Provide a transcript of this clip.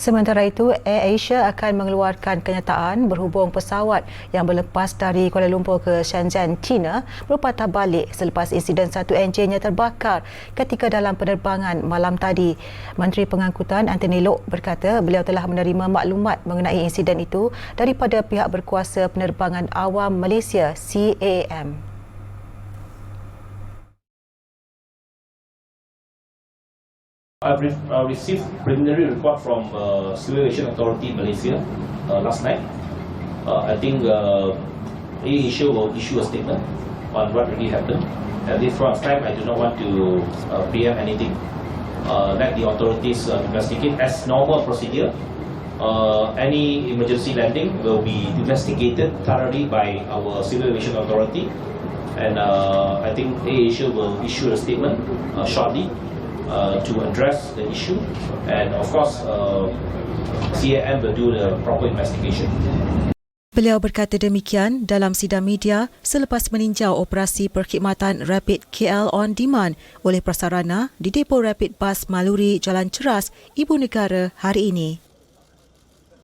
Sementara itu, Air Asia akan mengeluarkan kenyataan berhubung pesawat yang berlepas dari Kuala Lumpur ke Shenzhen, China berpatah balik selepas insiden satu enjinnya terbakar ketika dalam penerbangan malam tadi. Menteri Pengangkutan Anthony Lok berkata beliau telah menerima maklumat mengenai insiden itu daripada pihak berkuasa penerbangan awam Malaysia CAM. I've re- uh, received preliminary report from uh, Civil Aviation Authority Malaysia uh, last night. Uh, I think uh, AirAsia will issue a statement on what really happened. At this point of time, I do not want to uh, anything. Uh, let the authorities uh, investigate as normal procedure. Uh, any emergency landing will be investigated thoroughly by our Civil Aviation Authority. And uh, I think AirAsia will issue a statement uh, shortly uh, to address the issue. And of course, uh, CAM will do the proper investigation. Beliau berkata demikian dalam sidang media selepas meninjau operasi perkhidmatan Rapid KL On Demand oleh prasarana di Depo Rapid Bus Maluri Jalan Ceras, Ibu Negara hari ini.